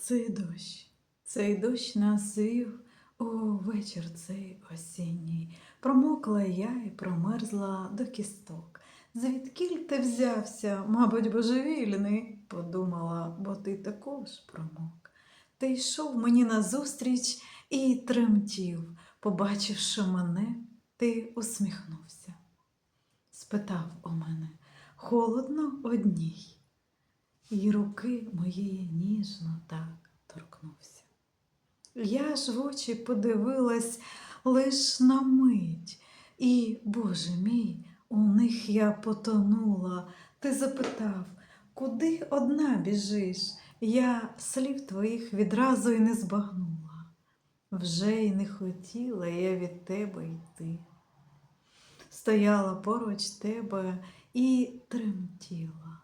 Цей дощ, цей дощ нас вів у вечір цей осінній. Промокла я і промерзла до кісток. Звідкіль ти взявся, мабуть, божевільний, подумала, бо ти також промок. Ти йшов мені назустріч і тремтів. Побачивши мене, ти усміхнувся. Спитав у мене, холодно одній, і руки моєї ніжно так торкнувся. Я ж в очі подивилась лиш на мить, і, Боже мій, у них я потонула. Ти запитав, куди одна біжиш? Я слів твоїх відразу й не збагнула. Вже й не хотіла я від тебе йти. Стояла поруч тебе і тремтіла.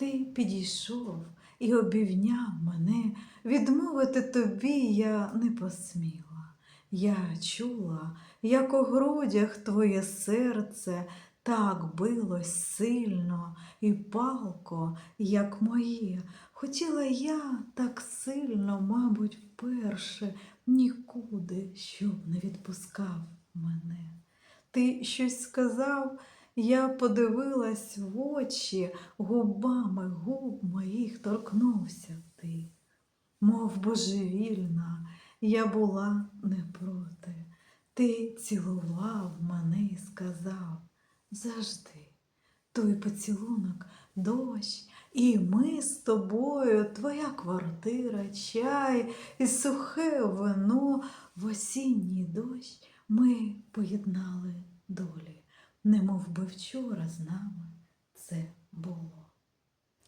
Ти підійшов і обівняв мене, відмовити тобі я не посміла. Я чула, як у грудях твоє серце так билось сильно і палко, як моє. Хотіла я так сильно, мабуть, вперше нікуди, щоб не відпускав мене. Ти щось сказав, я подивилась в очі, губами губ моїх торкнувся ти. Мов божевільна, я була не проти. Ти цілував мене і сказав завжди, той поцілунок, дощ, і ми з тобою, твоя квартира, чай і сухе вино в осінній дощ ми поєднали долі, немов би вчора з нами це було.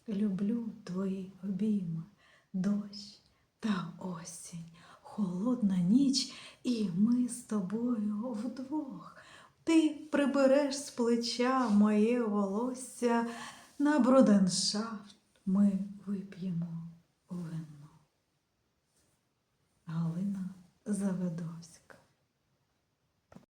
Люблю твої обійми, дощ та осінь, холодна ніч, і ми з тобою вдвох. Ти прибереш з плеча моє волосся на бруденшафт ми вип'ємо вино. Галина Заведовська